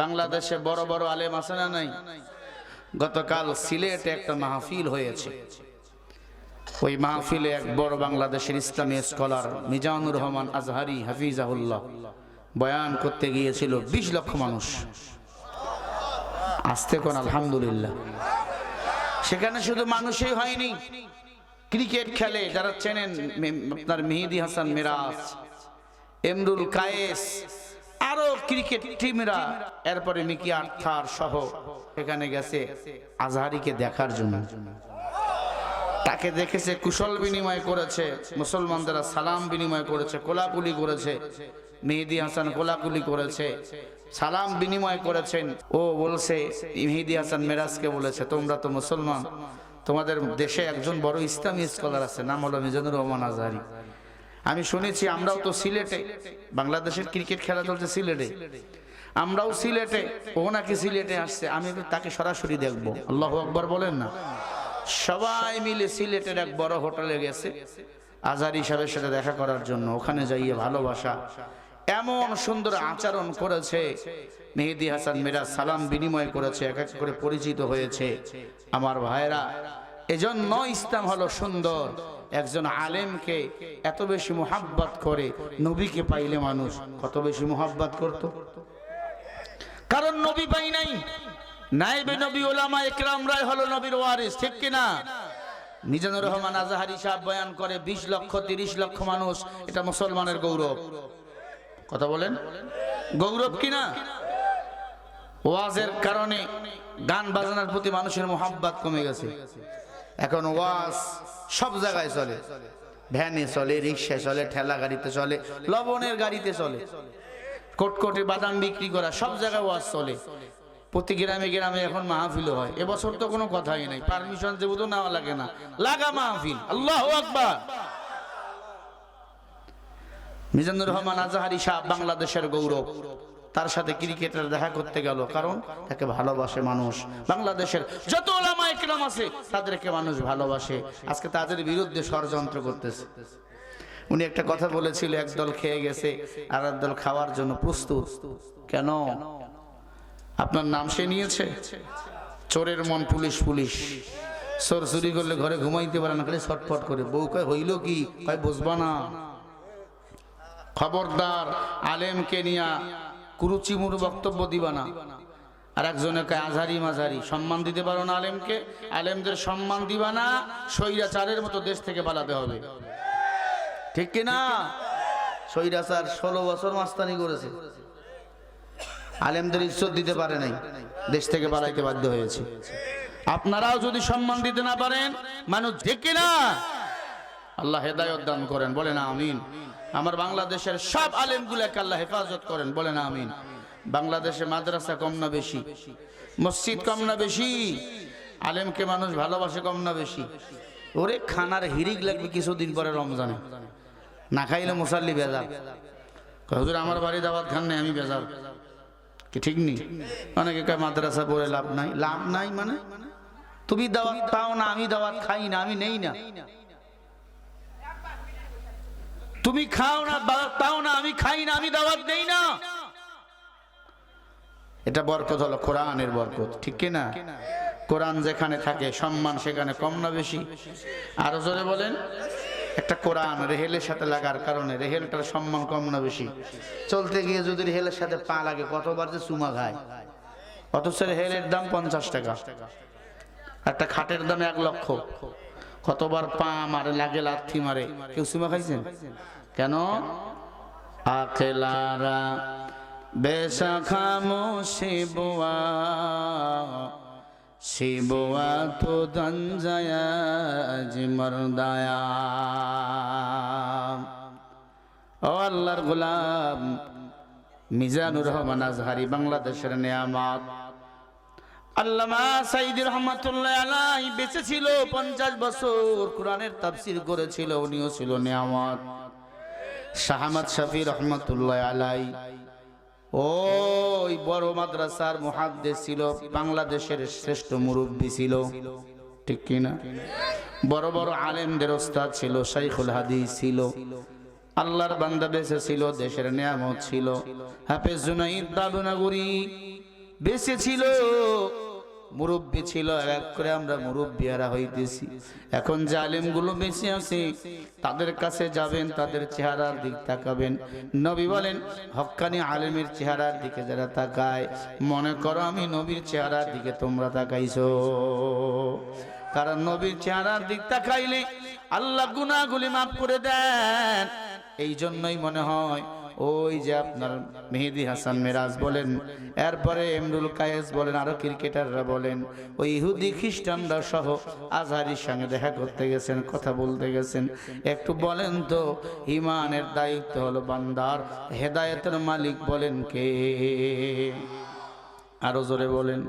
বাংলাদেশে বড় বড় আলেম আছে না নাই? গতকাল সিলেটে একটা মাহফিল হয়েছে। ওই মাহফিলে এক বড় বাংলাদেশের ইসলামী স্কলার মিজানুর রহমান আজহারি হাফিজাহুল্লাহ বয়ান করতে গিয়েছিল বিশ লক্ষ মানুষ। আসতে কোন আলহামদুলিল্লাহ। সেখানে শুধু মানুষই হয়নি, ক্রিকেট খেলে যারা চেনেন আপনার মেহেদি হাসান মিরাজ, এমরুল কায়েস আরও ক্রিকেট টিমরা, এরপরে মিকি আর্থার সহ এখানে গেছে আজহারিকে দেখার জন্য। তাকে দেখেছে, কুশল বিনিময় করেছে মুসলমানরা সালাম বিনিময় করেছে, কোলাকুলি করেছে, মেহেদি হাসান কোলাকুলি করেছে, সালাম বিনিময় করেছেন। ও বলছে, মেহেদি হাসান মেরাজকে বলেছে, তোমরা তো মুসলমান, তোমাদের দেশে একজন বড় ইসলামী স্কলার আছে, নাম হলো মিজানুর রহমান আজহারি। আমি শুনেছি আমরাও তো সিলেটে, বাংলাদেশের ক্রিকেট খেলা চলছে সিলেটে। আমরাও সিলেটে, ও নাকি সিলেটে আসছে, আমি তাকে সরাসরি দেখব। আল্লাহ আকবর বলেন না। সবাই মিলে সিলেটের এক বড় হোটেলে গেছে আজহারি সাহেবের সাথে দেখা করার জন্য। ওখানে যাইয়ে ভালোবাসা, এমন সুন্দর আচরণ করেছে। মেহেদি হাসান মিরাজ সালাম বিনিময় করেছে, এক এক করে পরিচিত হয়েছে। আমার ভাইরা এজন্য ইসলাম হলো সুন্দর। একজন আলেমকে এত বেশি মোহাব্বত করে নবীকে পাইলে মানুষ কত বেশি মোহাব্বত করত? কারণ নবী পাই নাই। নাইবে নবী ওলামা হলো নবীর ওয়ারিস, ঠিক মিজানুর রহমান আজাহারি সাহেব বয়ান করে, বিশ লক্ষ, তিরিশ লক্ষ মানুষ, এটা মুসলমানের গৌরব। কথা বলেন? গৌরব কিনা? ওয়াজের কারণে গান বাজনার প্রতি মানুষের মোহাব্বত কমে গেছে। এখন ওয়াজ সব জায়গায় চলে। ভ্যানে চলে, রিক্সায় চলে, ঠেলা গাড়িতে চলে, লবণের গাড়িতে চলে। কোটকোটে বাদাম বিক্রি করা সব জায়গায় ওয়াজ চলে। প্রতি গ্রামে গ্রামে এখন মাহফিল হয়। এবছর তো কোনো কথাই নাই। পারমিশন যেহেতু নেওয়া লাগে না। লাগা মাহফিল। আল্লাহ আকবার। মিজানুর রহমান আজাহারি শাহ বাংলাদেশের গৌরব। তার সাথে ক্রিকেটার দেখা করতে গেল। কারণ তাকে ভালোবাসে মানুষ। বাংলাদেশের যত ওলামা আছে, তাদেরকে মানুষ ভালোবাসে। আজকে তাদের বিরুদ্ধে ষড়যন্ত্র করতেছে। উনি একটা কথা বলেছিল একদল খেয়ে গেছে আর একদল খাওয়ার জন্য প্রস্তুত। কেন? আপনার নাম সে নিয়েছে? চোরের মন পুলিশ পুলিশ। চোর চুরি করলে ঘরে ঘুমাইতে পারে না, খালি ছটফট করে। বউ কয়, হইল কি? কয়, বুঝবা না। খবরদার আলেমকে নিয়া কুরুচিমুরু বক্তব্য দিবা না। আর একজনে কয় মাঝারি সম্মান দিতে পারো না আলেমকে, আলেমদের সম্মান দিবা না সৈরাচারের মতো দেশ থেকে পালাতে হবে। ঠিক কি না? সৈরাচার ষোলো বছর মাস্তানি করেছে। আলেমদের ইজ্জত দিতে পারে নাই, দেশ থেকে পালাইতে বাধ্য হয়েছে। আপনারাও যদি সম্মান দিতে না পারেন, মানুষ দেখে না? আল্লাহ হেদায়ত দান করেন, বলেন আমিন। আমার বাংলাদেশের সব আলেমগুলো আলেমগুলোকে আল্লাহ হেফাজত করেন, বলেন আমিন। বাংলাদেশে মাদ্রাসা কম না বেশি? মসজিদ কম না বেশি? আলেমকে মানুষ ভালোবাসে কম না বেশি? ওরে খানার হিরিক লাগবে কিছুদিন পরে রমজানে। না খাইলে মুসাল্লি বেজার হুজুর, আমার বাড়ি দাওয়াত খান নাই, আমি বেজার কি ঠিক নেই অনেকে কয়, মাদ্রাসা পড়ে লাভ নাই। লাভ নাই মানে? তুমি দাওয়াত পাও না, আমি দাওয়াত খাই না, আমি নেই না। তুমি খাও না পাও না, আমি খাই না, আমি দাওয়াত নেই না। এটা বরকত হলো কোরআনের বরকত, ঠিক কি না কোরআন যেখানে থাকে, সম্মান সেখানে কম না বেশি? আরও জোরে বলেন। একটা কোরআন রেহেলের সাথে লাগার কারণে রেহেলটার সম্মান কম না বেশি? চলতে গিয়ে যদি রেহেলের সাথে পা লাগে, কতবার যে চুমা খায়। অথচ রেহেলের দাম পঞ্চাশ টাকা। একটা খাটের দাম এক লক্ষ। কতবার পা মারে, লাগে লাথি মারে। কেউ চুমা খাইছেন? কেন? আখেলারা বেশা খামো শিবুয়া শিবুয়া তো দঞ্জয়া মরদায়া। ও আল্লাহর গোলাম, মিজানুর রহমান আজহারি, বাংলাদেশের নিয়ামত। আল্লামা সাইদি রহমাতুল্লাহ আলাই বেঁচে ছিল পঞ্চাশ বছর, কোরআনের তাফসির করেছিল, উনিও ছিল নিয়ামত। শাহামাদ শফি রহমতুল্লাহ আলাই ওই বড় মাদ্রাসার মহাদ্দেশ ছিল, বাংলাদেশের শ্রেষ্ঠ মুরব্বী ছিল। ঠিক কিনা বড় বড় আলেমদের ওস্তাদ ছিল, শাইখুল হাদি ছিল। আল্লাহর বান্দা বেঁচে ছিল, দেশের নিয়ামত ছিল। হাফেজ জুনাইদ নাগরী বেঁচে ছিল। মুরব্বী ছিল, এক করে আমরা মুরব্বিয়ারা হইতেছি। এখন জালিমগুলো বেঁচে আছে, তাদের কাছে যাবেন, তাদের চেহারার দিক তাকাবেন। নবী বলেন হক্কানি আলেমের চেহারার দিকে যারা তাকায়, মনে করো আমি নবীর চেহারার দিকে তোমরা তাকাইছো। কারণ নবীর চেহারার দিক তাকাইলে আল্লাহ গুনাহগুলি মাফ করে দেন। এই জন্যই মনে হয় ওই যে আপনার মেহেদি হাসান মিরাজ বলেন এরপরে এমরুল কায়েস বলেন আরো ক্রিকেটাররা বলেন ওই ইহুদি খ্রিস্টানরা সহ আজহারির সঙ্গে দেখা করতে গেছেন কথা বলতে গেছেন একটু বলেন তো ইমানের দায়িত্ব হলো বান্দার হেদায়েতের মালিক বলেন কে আরো জোরে বলেন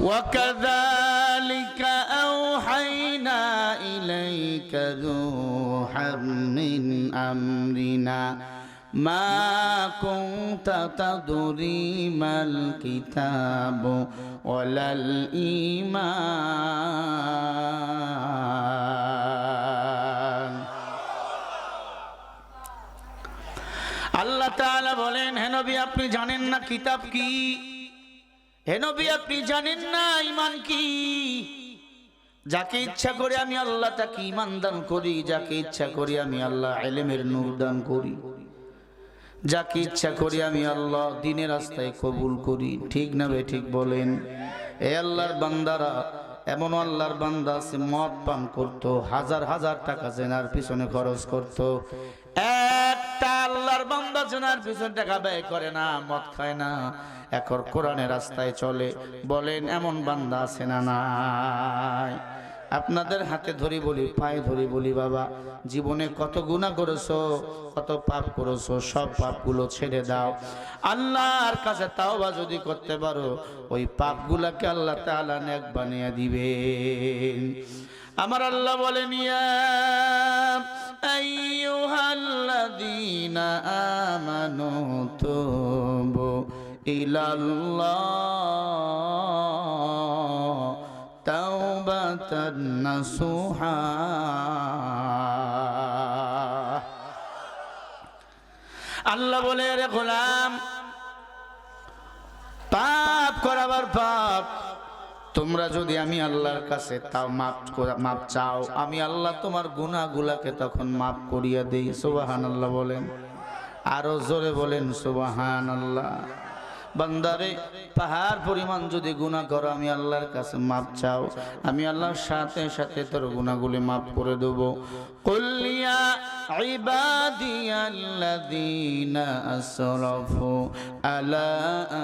وكذلك أوحينا إليك روحا من أمرنا ما كنت تدري ما الكتاب ولا الإيمان আল্লাহ তাআলা বলেন হে নবী আপনি জানেন না কিতাব কি হে নবী আপনি জানেন না ইমান কি যাকে ইচ্ছা করে আমি আল্লাহ তাকে ইমান দান করি যাকে ইচ্ছা করি আমি আল্লাহ এলেমের নূর দান করি যাকে ইচ্ছা করি আমি আল্লাহ দিনের রাস্তায় কবুল করি। ঠিক না বে, ঠিক বলেন? এ আল্লাহর বান্দারা, এমন আল্লাহর বান্দা আছে, মদ পান করতো, হাজার হাজার টাকা জেনার পিছনে খরচ করতো। একটা আল্লাহর বান্দা জেনার পিছনে টাকা ব্যয় করে না, মদ খায় না। এখন কোরআনের রাস্তায় চলে। বলেন, এমন বান্দা আছে না নাই? আপনাদের হাতে ধরি বলি, পায়ে ধরি বলি, বাবা। জীবনে কত গুণা করেছ, কত পাপ করেছ, সব পাপগুলো ছেড়ে দাও। আল্লাহর কাছে তাও বা যদি করতে পারো, ওই পাপগুলাকে আল্লাহ তাআলা নেক বানিয়ে দিবেন। আমার আল্লাহ ইয়া আইয়ুহাল্লাযীনা আমানু ইলাল্লাহ। আল্লাহ বলে রে গোলাম, পাপ করাবার পাপ। তোমরা যদি আমি আল্লাহর কাছে তাও মাপ মাপ চাও, আমি আল্লাহ তোমার গুনাহগুলাকে তখন মাপ করিয়া দেই। সুবাহান আল্লাহ বলেন। আরও জোরে বলেন সুবাহান আল্লাহ বান্দারে পাহাড় পরিমাণ যদি গুণা করো আমি আল্লাহর কাছে মাপ চাও আমি আল্লাহর সাথে সাথে তোর গুণাগুলি মাপ করে দেব কল্লিয়া عبادي الذين أسرفوا على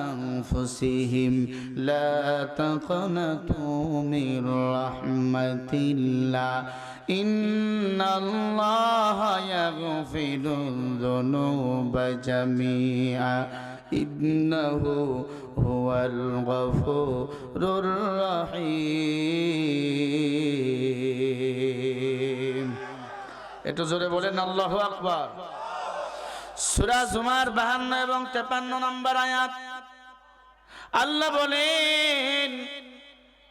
أنفسهم لا تقنطوا من رحمة الله إن الله يغفر الذنوب جميعا إنه هو الغفور الرحيم একটু জোরে বলেন আল্লাহ আকবার সুরা জুমার বাহান্ন এবং তেপান্ন নম্বর আয়াত আল্লাহ বলেন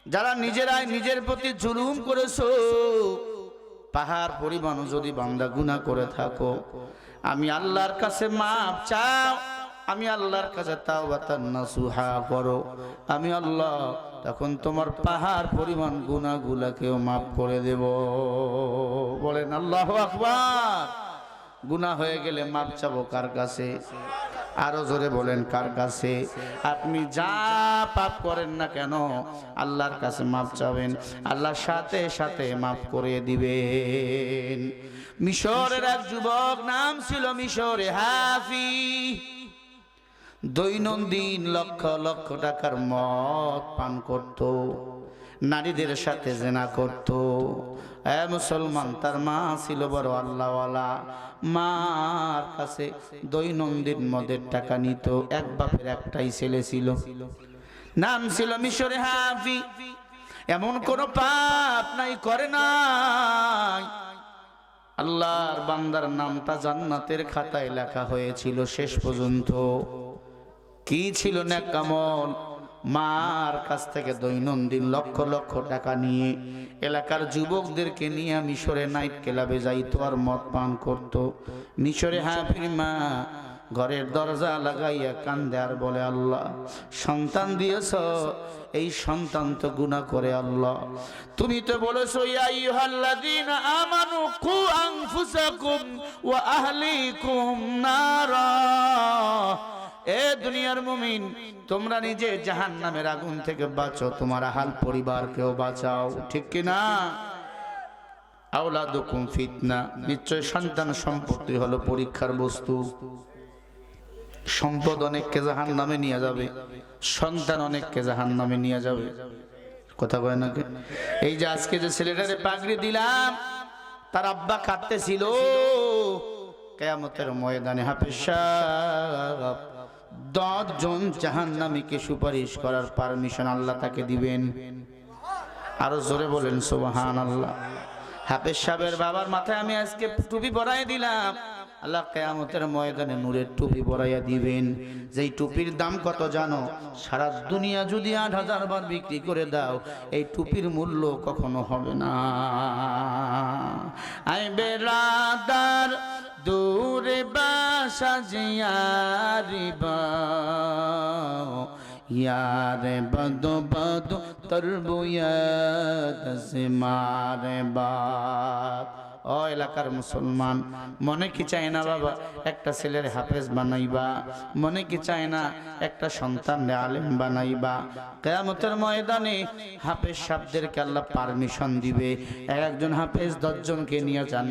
যারা নিজেরাই নিজের প্রতি জুলুম করেছো পাহাড় পরিমাণ যদি বান্দা গুনাহ করে থাকো আমি আল্লাহর কাছে মাপ চাও আমি আল্লাহর কাছে তাও নাসুহা করো আমি আল্লাহ, তখন তোমার পাহাড় পরিমাণ গুনাহগুলাকেও মাফ করে দেব। বলেন, আল্লাহ আকবার! গুনাহ হয়ে গেলে মাপ চাবো কার কাছে? আরও জোরে বলেন, কার কাছে? আপনি যা পাপ করেন না কেন, আল্লাহর কাছে মাপ চাবেন। আল্লাহর সাথে সাথে মাফ করে দিবেন। মিশরের এক যুবক, নাম ছিল মিশরে হাফি। দৈনন্দিন লক্ষ লক্ষ টাকার মদ পান করত, নারীদের সাথে জেনা করত। এ মুসলমান, তার মা ছিল বড় আল্লাহওয়ালা। মার কাছে দৈনন্দিন মদের টাকা নিত, এক বাপের একটাই ছেলে ছিল। নাম ছিল মিশরে হাফি। এমন কোন পাপ নাই, করে নাই। আল্লাহর বান্দার নামটা জান্নাতের খাতায় লেখা হয়েছিল শেষ পর্যন্ত। কি ছিল না কামল মার কাছ থেকে দৈনন্দিন লক্ষ লক্ষ টাকা নিয়ে এলাকার যুবকদেরকে নিয়ে মিশরে নাইট ক্লাবে যাইতো আর মদ পান করত। মিশরে হাফির মা ঘরের দরজা লাগাইয়া কান্দে আর বলে, আল্লাহ, সন্তান দিয়েছ, এই সন্তান তো গুনাহ করে আল্লাহ। তুমি তো বলেছ কু ওয়া নারা। এ দুনিয়ার মুমিন, তোমরা নিজে জাহান নামের আগুন থেকে বাঁচো, তোমার আহাল পরিবারকেও বাঁচাও, ঠিক কি না আওলাদুকুম ফিতনা, নিশ্চয় সন্তান সম্পত্তি হলো পরীক্ষার বস্তু। সম্পদ অনেককে জাহান নামে নিয়ে যাবে, সন্তান অনেককে জাহান নামে নিয়ে যাবে। কথা কয় নাকি এই যে আজকে যে ছেলেটারে পাগড়ি দিলাম, তার আব্বা কাঁদতেছিল। কেয়ামতের ময়দানে হাফেজ সাহেব দশ জন জাহান নামীকে সুপারিশ করার পারমিশন আল্লাহ তাকে দিবেন। আরও জোরে বলেন সোবাহান আল্লাহ হাফেজ সাহেবের বাবার মাথায় আমি আজকে টুপি পরাই দিলাম। আল্লাহ কেয়ামতের ময়দানে নূরের টুপি পরাইয়া দিবেন। যেই টুপির দাম কত জানো? সারা দুনিয়া যদি আট হাজার বার বিক্রি করে দাও, এই টুপির মূল্য কখনো হবে না। আই বেরাদার দূরে বাসা জিয়ারিবা यारे बदो बदो तरबुयात से मारे बात ও এলাকার মুসলমান মনে কি চায় না বাবা একটা ছেলের হাফেজ বানাইবা মনে কি চায় না একটা সন্তান আলেম বানাইবা কেয়ামতের ময়দানে হাফেজ সাহেবদেরকে আল্লাহ পারমিশন দিবে এক একজন হাফেজ দশজনকে নিয়ে যান